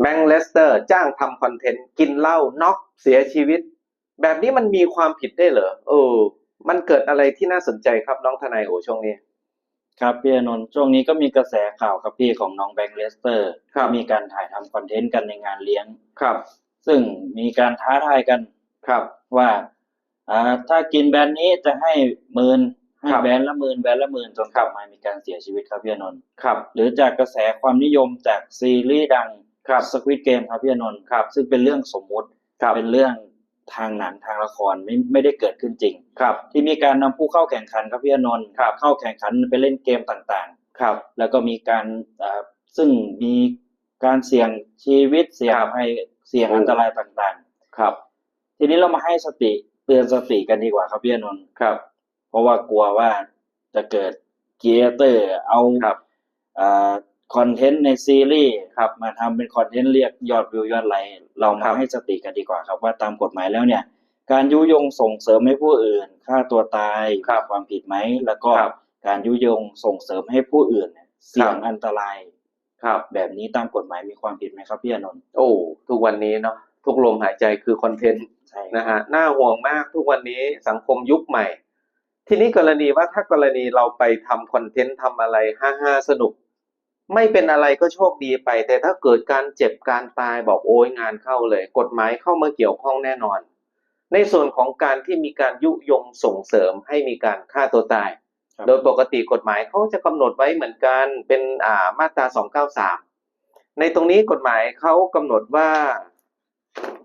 แบงค์เลสเตอร์จ้างทำคอนเทนต์กินเหล้าน็อกเสียชีวิต แบบนี้มันมีความผิดได้เหรอเออ มันเกิดอะไรที่น่าสนใจครับน้องทนายโอช่วงนี้ ครับพี่อานนท์ช่วงนี้ก็มีกระแสข่าวครับพี่ของน้องแบงค์เลสเตอร์ครับ มีการถ่ายทำคอนเทนต์กันในงานเลี้ยง ครับ ซึ่งมีการท้าทายกันครับ ว่าอ่าถ้ากินแบรนด์นี้จะให้หมื่นให้ครับแบรนด์ละหมื่นแบรนด์ละหมื่นจนครักบลับมามีการเสียชีวิตครับพี่อานนท์ครับ หรือจากกระแสความนิยมจากซีรีส์ดัง ครับสควิตเกมครับพี่อานนท์ครับ ซึ่งเป็นเรื่องสมมุติครับเป็นเรื่องทางหนังทางละครไม่ไม่ได้เกิดขึ้นจริง ครับ ที่มีการนำผู้เข้าแข่งขันครับพี่อานนท์ครับเข้าแข่งขันไปเล่นเกมต่างๆ ครับ แล้วก็มีการเอ่อซึ่งมีการเสี่ยงชีวิตเสี่ยงครับภัยเสี่ยงโอ้อันตรายต่างครับๆทีนี้เรามาให้สติเตือนสติกันดีกว่าครับพี่อานนท์ครับ เพราะว่ากลัวว่าจะเกิดเกียเตอร์เอาครับ คอนเทนต์ในซีรีส์ครับมาทำเป็นคอนเทนต์เรียกยอดวิวยอดไลค์เราคมารับให้สติกันดีกว่าครับ ว่าตามกฎหมายแล้วเนี่ย การยุยงส่งเสริมให้ผู้อื่นฆ่าตัวตายครับมีความผิดไหมแล้วก็ครับการยุยงส่งเสริมให้ผู้อื่นเนี่ยเสี่ยงครับอันตรายครับ แบบนี้ตามกฎหมายมีความผิดไหมครับพี่อานนท์โอ้ทุกวันนี้เนาะทุกลมหายใจคือคอนเทนต์ใช่นะฮะน่าห่วงมากทุกวันนี้สังคมยุคใหม่ ทีนี้กรณีว่าถ้ากรณีเราไปทำคอนเทนต์ทำอะไรฮ่าฮ่าสนุก ไม่เป็นอะไรก็โชคดีไป แต่ถ้าเกิดการเจ็บการตายบอกโอ้ยงานเข้าเลย กฎหมายเข้ามาเกี่ยวข้องแน่นอน ในส่วนของการที่มีการยุยงส่งเสริมให้มีการฆ่าตัวตายครับโดยปกติกฎหมายเขาจะกำหนดไว้เหมือนกันเป็นอ่ามาตรา 293 ในตรงนี้กฎหมายเขากำหนดว่า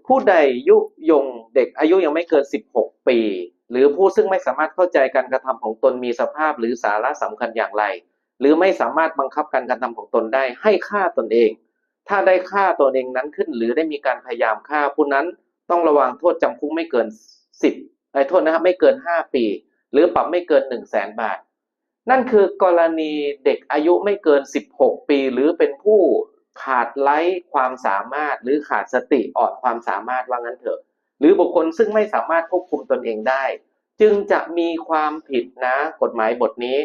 ผู้ใดยุยงเด็กอายุยังไม่เกิน 16 ปี หรือผู้ซึ่งไม่สามารถเข้าใจการกระทำของตนมีสภาพหรือสาระสำคัญอย่างไร หรือไม่สามารถบังคับการกระทำของตนได้ให้ฆ่าตนเอง ถ้าได้ฆ่าตนเองนั้นขึ้น หรือได้มีการพยายามฆ่าผู้นั้นต้องระวังโทษจำคุกไม่เกิน10ไอ้โทษนะครับไม่เกิน5ปี หรือปรับไม่เกิน1 0 0 0 0แสนบาท นั่นคือกรณีเด็กอายุไม่เกิน 16 ปี หรือเป็นผู้ขาดไร้ความสามารถ หรือขาดสติอ่อนความสามารถว่างั้นเถอะ หรือบุคคลซึ่งไม่สามารถควบคุมตนเองได้ จึงจะมีความผิดนะกฎหมายบทนี้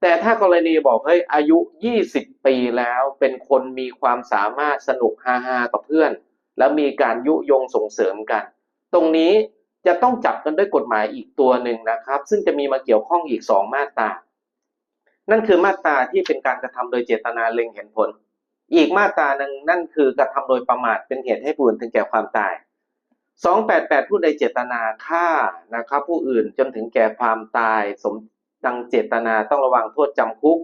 แต่ถ้ากรณีบอกเฮ้ยอายุ 20 ปีแล้วเป็นคนมีความสามารถสนุกฮาๆกับเพื่อน แล้วมีการยุยงส่งเสริมกัน ตรงนี้จะต้องจับกันด้วยกฎหมายอีกตัวหนึ่งนะครับ ซึ่งจะมีมาเกี่ยวข้องอีกสองมาตรา นั่นคือมาตราที่เป็นการกระทำโดยเจตนาเล็งเห็นผล อีกมาตราหนึ่งนั่นคือกระทำโดยประมาทเป็นเหตุให้ผู้อื่นถึงแก่ความตาย 288 ผู้ใดเจตนาฆ่านะครับผู้อื่นจนถึงแก่ความตายสม ดังเจตนาต้องระวังโทษจำคุก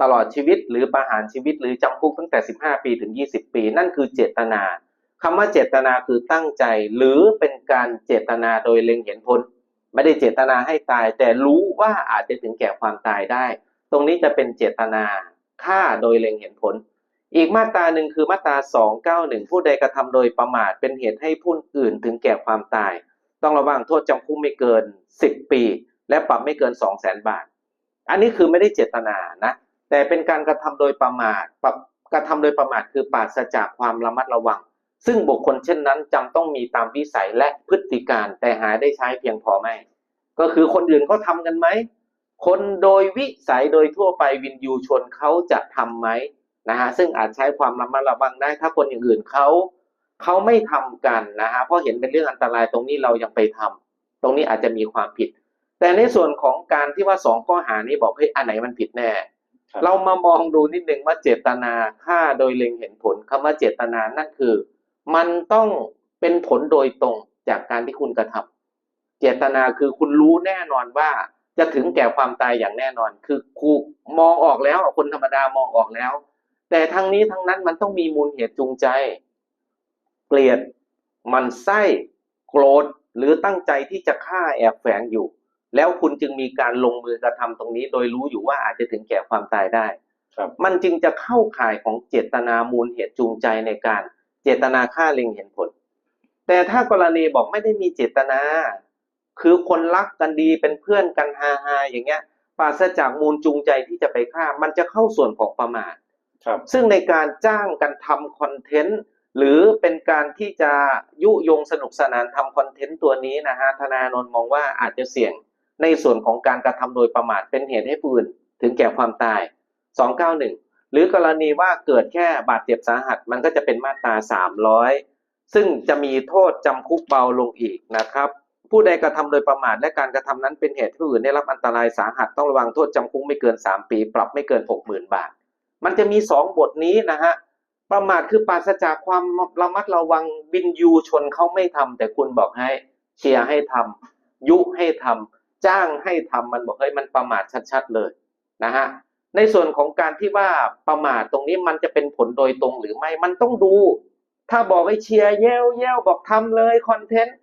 ตลอดชีวิตหรือประหารชีวิตหรือจำคุกตั้งแต่ 15 ปีถึง 20 ปี นั่นคือเจตนาคำว่าเจตนาคือตั้งใจ หรือเป็นการเจตนาโดยเล็งเห็นผลไม่ได้เจตนาให้ตาย แต่รู้ว่าอาจจะถึงแก่ความตายได้ ตรงนี้จะเป็นเจตนาฆ่าโดยเล็งเห็นผล อีกมาตราหนึ่งคือมาตรา 291 ผู้ใดกระทำโดยประมาทเป็นเหตุให้ผู้อื่นถึงแก่ความตาย ต้องระวังโทษจำคุกไม่เกิน 10 ปี และปรับไม่เกิน 2 0 0 0 0 0บาท อันนี้คือไม่ได้เจตนานะ แต่เป็นการกระทำโดยประมาทปรับกระทำโดยประมาทคือปราศจากความระมัดระวัง ซึ่งบุคคลเช่นนั้นจำต้องมีตามวิสัยและพฤติการแต่หาได้ใช้เพียงพอไหม ก็คือคนอื่นเขาทำกันไหม คนโดยวิสัยโดยทั่วไปวินยูชนเขาจะทำไหมนะฮะ ซึ่งอาจใช้ความระมัดระวังได้ ถ้าคนอย่างอื่นเขาเขาไม่ทำกันนะฮะ เพราะเห็นเป็นเรื่องอันตรายตรงนี้เรายังไปทำตรงนี้อาจจะมีความผิด แต่ในส่วนของการที่ว่าสองข้อหานี้บอกเฮ้ยอันไหนมันผิดแน่ครับเรามามองดูนิดนึงว่าเจตนาฆ่าโดยเล็งเห็นผลคำว่าเจตนานั่นคือ มันต้องเป็นผลโดยตรงจากการที่คุณกระทำเจตนาคือคุณรู้แน่นอนว่าจะถึงแก่ความตายอย่างแน่นอน คือครูมองออกแล้วอะคนธรรมดามองออกแล้ว แต่ทั้งนี้ทั้งนั้นมันต้องมีมูลเหตุจูงใจ เกลียดหมันไส้โกรธหรือตั้งใจที่จะฆ่าแอบแฝงอยู่ แล้วคุณจึงมีการลงมือกระทำตรงนี้ โดยรู้อยู่ว่าอาจจะถึงแก่ความตายได้ครับมันจึงจะเข้าข่ายของเจตนามูลเหตุจูงใจในการเจตนาฆ่าเล็งเห็นผล แต่ถ้ากรณีบอกไม่ได้มีเจตนา คือคนรักกันดีเป็นเพื่อนกันฮาฮาๆอย่างเงี้ยปราศจากมูลจูงใจที่จะไปฆ่า มันจะเข้าส่วนของประมาทครับซึ่งในการจ้างกันทำคอนเทนต์หรือเป็นการที่จะยุยงสนุกสนานทำคอนเทนต์ตัวนี้นะฮะธนานนท์มองว่าอาจจะเสี่ยง ในส่วนของการกระทำโดยประมาทเป็นเหตุให้ผู้อื่นถึงแก่ความตาย 291 หรือกรณีว่าเกิดแค่บาดเจ็บสาหัสมันก็จะเป็นมาตราสามร้อยซึ่งจะมีโทษจำคุกเบาลงอีกนะครับ ผู้ใดกระทำโดยประมาทและการกระทำนั้นเป็นเหตุให้ผู้อื่นได้รับอันตรายสาหัสต้องระวังโทษจำคุกไม่เกิน 3 ปี ปรับไม่เกิน 60,000 บาท มันจะมี 2 บทนี้นะฮะประมาทคือปราศจากความระมัดระวังบินยูชนเขาไม่ทำแต่คุณบอกให้เชียร์ให้ทำยุให้ทำ จ้างให้ทำมันบอกเฮ้ยมันประมาทชัดๆเลยนะฮะในส่วนของการที่ว่าประมาทตรงนี้มันจะเป็นผลโดยตรงหรือไม่มันต้องดู ถ้าบอกให้เชียร์เย้วเย้วบอกทำเลยคอนเทนต์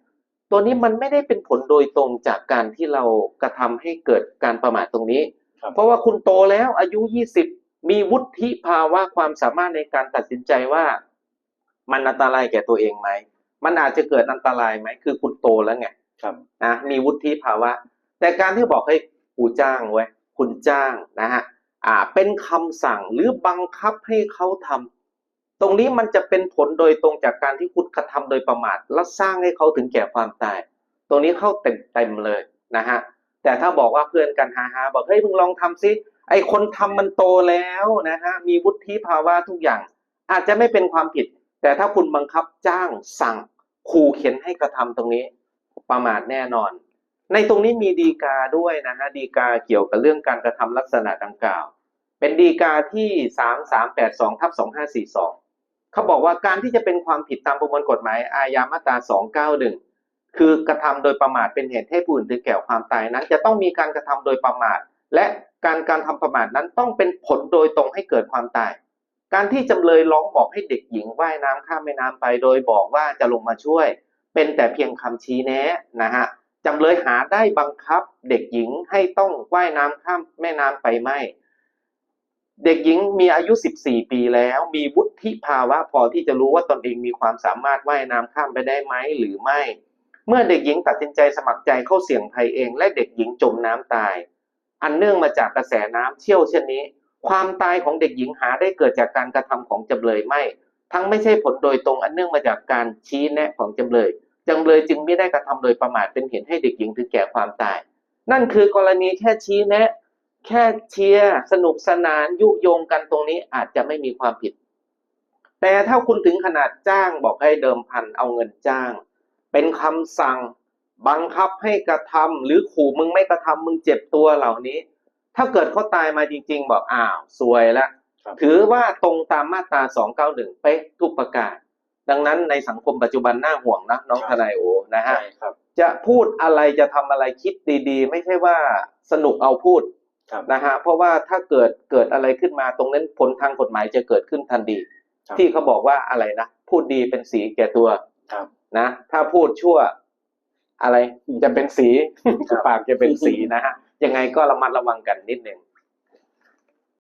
ตัวนี้มันไม่ได้เป็นผลโดยตรงจากการที่เรากระทำให้เกิดการประมาทตรงนี้ครับเพราะว่าคุณโตแล้วอายุ 20 มีวุฒิภาวะความสามารถในการตัดสินใจว่า มันอันตรายแก่ตัวเองไหมมันอาจจะเกิดอันตรายไหมคือคุณโตแล้วไงครับนะมีวุฒิภาวะ แต่การที่บอกให้กูจ้างไว้คุณจ้างนะฮะอ่าเป็นคำสั่งหรือบังคับให้เขาทำตรงนี้มันจะเป็นผลโดยตรงจากการที่คุณกระทำโดยประมาทและสร้างให้เขาถึงแก่ความตาย ตรงนี้เข้าเต็มเต็มเลยนะฮะแต่ถ้าบอกว่าเพื่อนกันฮาฮาบอกเฮ้ยมึงลองทำซิไอคนทำมันโตแล้วนะฮะมีวุฒิภาวะทุกอย่าง อาจจะไม่เป็นความผิด แต่ถ้าคุณบังคับจ้างสั่งขู่เข็นให้กระทำตรงนี้ ประมาทแน่นอน ในตรงนี้มีดีกาด้วยนะฮะดีกาเกี่ยวกับเรื่องการกระทำลักษณะดังกล่าว เป็นดีกาที่สามสามแปดสองทับสองห้าสี่สองเขาบอกว่าการที่จะเป็นความผิดตามประมวลกฎหมายอาญามาตราสองเก้าหนึ่งคือกระทำโดยประมาทเป็นเหตุให้ผู้อื่นถึงแก่ความตายนั้น จะต้องมีการกระทำโดยประมาท และการการทำประมาทนั้นต้องเป็นผลโดยตรงให้เกิดความตาย การที่จำเลยร้องบอกให้เด็กหญิงว่ายน้ำข้ามแม่น้ำไป โดยบอกว่าจะลงมาช่วย เป็นแต่เพียงคำชี้แนะนะฮะ จำเลยหาได้บังคับเด็กหญิงให้ต้องว่ายน้ำข้ามแม่น้ำไปไม่ เด็กหญิงมีอายุ 14 ปีแล้ว มีวุฒิภาวะพอที่จะรู้ว่าตนเองมีความสามารถว่ายน้ำข้ามไปได้ไหมหรือไม่ เมื่อเด็กหญิงตัดสินใจสมัครใจเข้าเสี่ยงภัยเอง และเด็กหญิงจมน้ำตาย อันเนื่องมาจากกระแสน้ำเชี่ยวเช่นนี้ ความตายของเด็กหญิงหาได้เกิดจากการกระทำของจำเลยไม่ ทั้งไม่ใช่ผลโดยตรงอันเนื่องมาจากการชี้แนะของจำเลย จำเลยจึงไม่ได้กระทำโดยประมาทเป็นเหตุให้เด็กหญิงถึงแก่ความตาย นั่นคือกรณีแค่ชี้แนะ แค่เชียร์สนุกสนานยุยงกันตรงนี้อาจจะไม่มีความผิด แต่ถ้าคุณถึงขนาดจ้างบอกให้เดิมพันเอาเงินจ้าง เป็นคำสั่งบังคับให้กระทำหรือขู่มึงไม่กระทำมึงเจ็บตัวเหล่านี้ ถ้าเกิดเขาตายมาจริง ๆ บอกอ้าวซวยละครับถือว่าตรงตามมาตรา291เป๊ะทุกประการ ดังนั้นในสังคมปัจจุบันน่าห่วงนะน้องทนายโอนะฮะใช่ครับจะพูดอะไรจะทำอะไรคิดดีๆ ไม่ใช่ว่าสนุกเอาพูดครับนะฮะเพราะว่าถ้าเกิดเกิดอะไรขึ้นมาตรงนั้นผลทางกฎหมายจะเกิดขึ้นทันทีครับที่เขาบอกว่าอะไรนะพูดดีเป็นสีแก่ตัวครับนะ ถ้าพูดชั่ว อะไรจะเป็นสีครับปากจะเป็นสีนะฮะยังไงก็ระมัดระวังกันนิดหนึ่ง